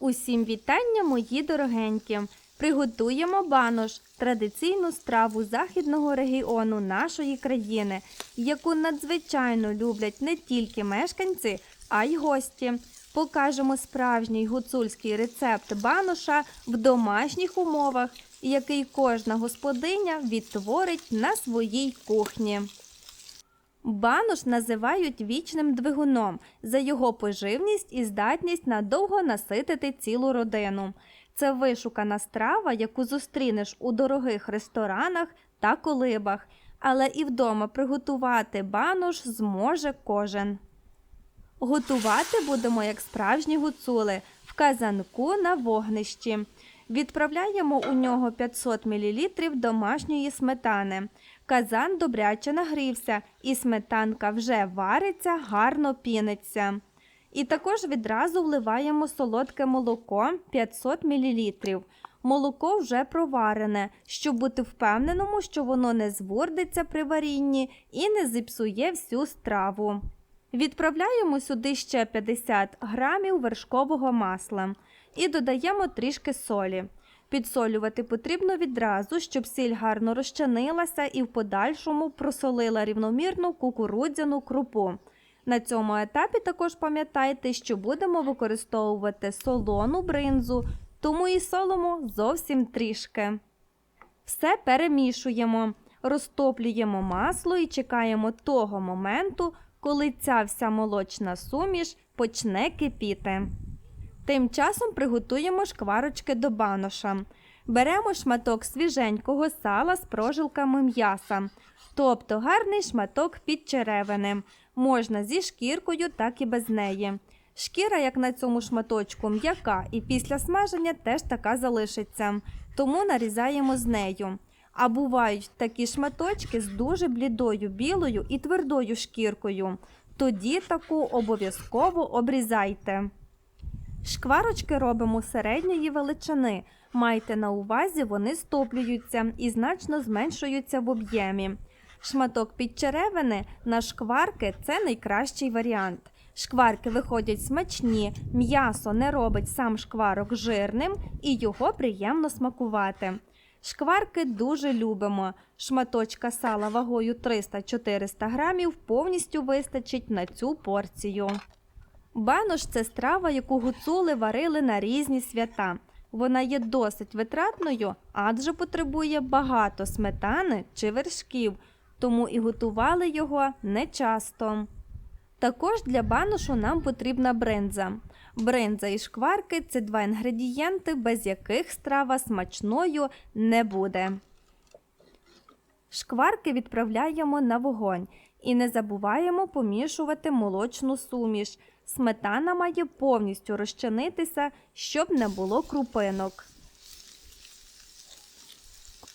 Усім вітання, мої дорогенькі! Приготуємо банош традиційну страву західного регіону нашої країни, яку надзвичайно люблять не тільки мешканці, а й гості. Покажемо справжній гуцульський рецепт баноша в домашніх умовах, який кожна господиня відтворить на своїй кухні. Банош називають вічним двигуном за його поживність і здатність надовго наситити цілу родину. Це вишукана страва, яку зустрінеш у дорогих ресторанах та колибах, але і вдома приготувати банош зможе кожен. Готувати будемо як справжні гуцули в казанку на вогнищі. Відправляємо у нього 500 мл домашньої сметани. Казан добряче нагрівся, і сметанка вже вариться, гарно піниться. І також відразу вливаємо солодке молоко 500 мл. Молоко вже проварене, щоб бути впевненому, що воно не звордиться при варінні і не зіпсує всю страву. Відправляємо сюди ще 50 грамів вершкового масла і додаємо трішки солі. Підсолювати потрібно відразу, щоб сіль гарно розчинилася і в подальшому просолила рівномірну кукурудзяну крупу. На цьому етапі також пам'ятайте, що будемо використовувати солону бринзу, тому і солимо зовсім трішки. Все перемішуємо, розтоплюємо масло і чекаємо того моменту, коли ця вся молочна суміш почне кипіти. Тим часом приготуємо шкварочки до баноша. Беремо шматок свіженького сала з прожилками м'яса, тобто гарний шматок під черевини. Можна зі шкіркою, так і без неї. Шкіра, як на цьому шматочку, м'яка і після смаження теж така залишиться, тому нарізаємо з нею. А бувають такі шматочки з дуже блідою білою і твердою шкіркою. Тоді таку обов'язково обрізайте. Шкварочки робимо середньої величини. Майте на увазі, вони стоплюються і значно зменшуються в об'ємі. Шматок підчеревини на шкварки це найкращий варіант. Шкварки виходять смачні, м'ясо не робить сам шкварок жирним і його приємно смакувати. Шкварки дуже любимо. Шматочка сала вагою 300-400 грамів повністю вистачить на цю порцію. Банош це страва, яку гуцули варили на різні свята. Вона є досить витратною, адже потребує багато сметани чи вершків, тому і готували його нечасто. Також для баношу нам потрібна бринза. Бринза і шкварки це два інгредієнти, без яких страва смачною не буде. Шкварки відправляємо на вогонь і не забуваємо помішувати молочну суміш. Сметана має повністю розчинитися, щоб не було крупинок.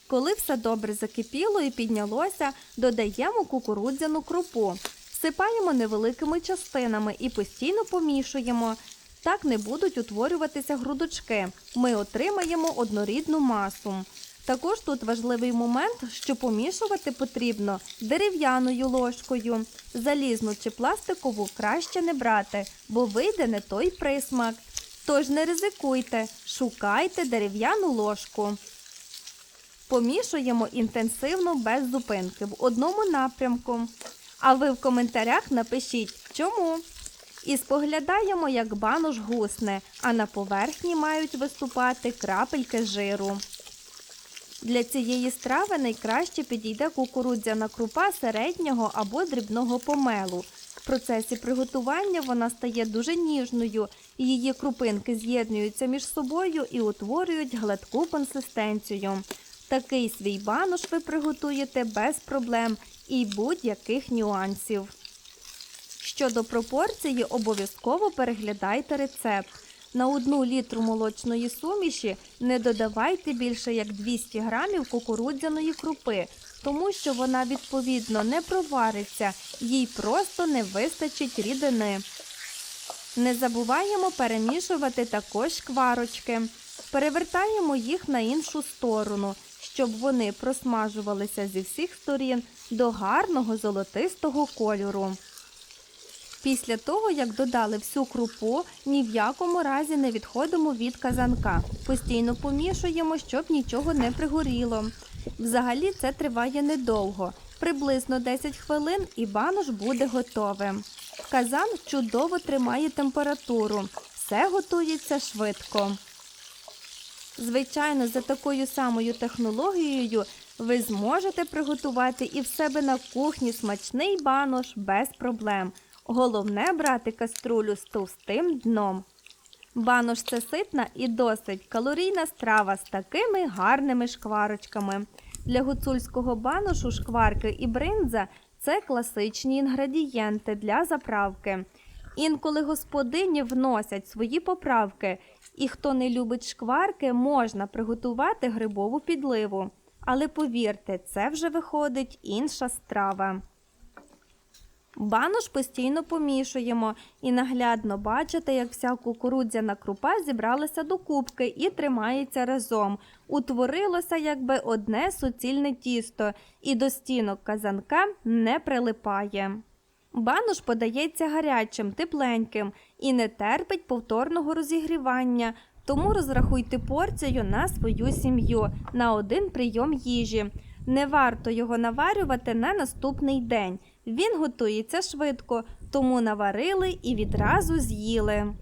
Коли все добре закипіло і піднялося, додаємо кукурудзяну крупу. Всипаємо невеликими частинами і постійно помішуємо. Так не будуть утворюватися грудочки. Ми отримаємо однорідну масу. Також тут важливий момент, що помішувати потрібно дерев'яною ложкою. Залізну чи пластикову краще не брати, бо вийде не той присмак. Тож не ризикуйте, шукайте дерев'яну ложку. Помішуємо інтенсивно без зупинки в одному напрямку. А ви в коментарях напишіть чому. І споглядаємо, як банош гусне, а на поверхні мають виступати крапельки жиру. Для цієї страви найкраще підійде кукурудзяна крупа середнього або дрібного помелу. В процесі приготування вона стає дуже ніжною, її крупинки з'єднуються між собою і утворюють гладку консистенцію. Такий свій банош ви приготуєте без проблем і будь-яких нюансів. Щодо пропорції, обов'язково переглядайте рецепт. На одну літру молочної суміші не додавайте більше як 200 грамів кукурудзяної крупи, тому що вона відповідно не провариться, їй просто не вистачить рідини. Не забуваємо перемішувати також шкварочки. Перевертаємо їх на іншу сторону, щоб вони просмажувалися зі всіх сторін до гарного золотистого кольору. Після того, як додали всю крупу, ні в якому разі не відходимо від казанка. Постійно помішуємо, щоб нічого не пригоріло. Взагалі це триває недовго, приблизно 10 хвилин і банош буде готовим. Казан чудово тримає температуру, все готується швидко. Звичайно, за такою самою технологією ви зможете приготувати і в себе на кухні смачний банош без проблем. Головне брати каструлю з товстим дном. Банош це ситна і досить калорійна страва з такими гарними шкварочками. Для гуцульського баношу шкварки і бринза це класичні інгредієнти для заправки. Інколи господині вносять свої поправки, і хто не любить шкварки, можна приготувати грибову підливу. Але повірте, це вже виходить інша страва. Банош постійно помішуємо і наглядно бачите, як вся кукурудзяна крупа зібралася до кубки і тримається разом. Утворилося якби одне суцільне тісто, і до стінок казанка не прилипає. Банош подається гарячим, тепленьким і не терпить повторного розігрівання, тому розрахуйте порцію на свою сім'ю на один прийом їжі. Не варто його наварювати на наступний день. Він готується швидко, тому наварили і відразу з'їли.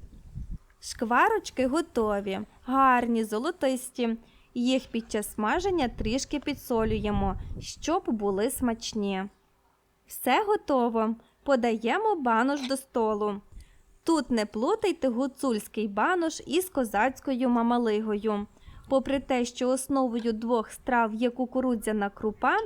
Шкварочки готові, гарні, золотисті. Їх під час смаження трішки підсолюємо, щоб були смачні. Все готово. Подаємо банош до столу. Тут не плутайте гуцульський банош із козацькою мамалигою. Попри те, що основою двох страв є кукурудзяна крупа,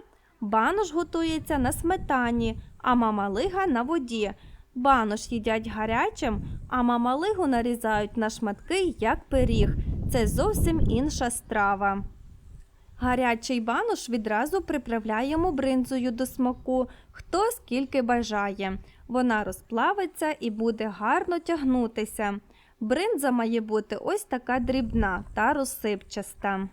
банош готується на сметані, а мамалига на воді. Банош їдять гарячим, а мамалигу нарізають на шматки, як пиріг. Це зовсім інша страва. Гарячий банош відразу приправляємо бринзою до смаку, хто скільки бажає. Вона розплавиться і буде гарно тягнутися. Бринза має бути ось така дрібна та розсипчаста.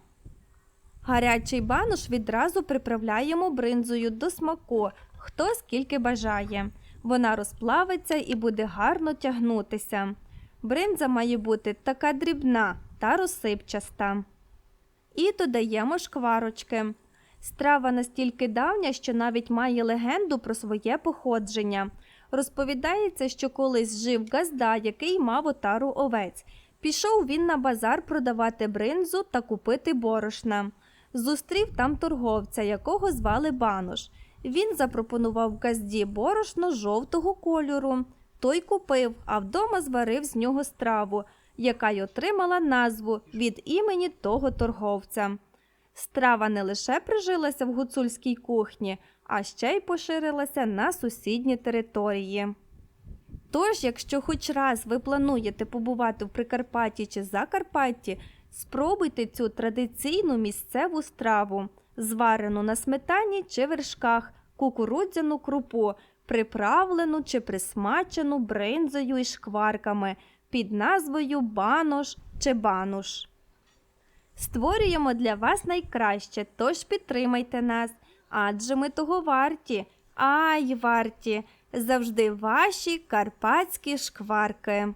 Гарячий банош відразу приправляємо бринзою до смаку, хто скільки бажає. Вона розплавиться і буде гарно тягнутися. Бринза має бути така дрібна та розсипчаста. І додаємо шкварочки. Страва настільки давня, що навіть має легенду про своє походження. Розповідається, що колись жив газда, який мав отару овець. Пішов він на базар продавати бринзу та купити борошна. Зустрів там торговця, якого звали Банош. Він запропонував газді борошно жовтого кольору. Той купив, а вдома зварив з нього страву, яка й отримала назву від імені того торговця. Страва не лише прижилася в гуцульській кухні, а ще й поширилася на сусідні території. Тож, якщо хоч раз ви плануєте побувати в Прикарпатті чи Закарпатті, спробуйте цю традиційну місцеву страву, зварену на сметані чи вершках, кукурудзяну крупу, приправлену чи присмачену бринзою і шкварками під назвою банош чи бануш. Створюємо для вас найкраще, тож підтримайте нас, адже ми того варті, ай варті, завжди ваші карпатські шкварки.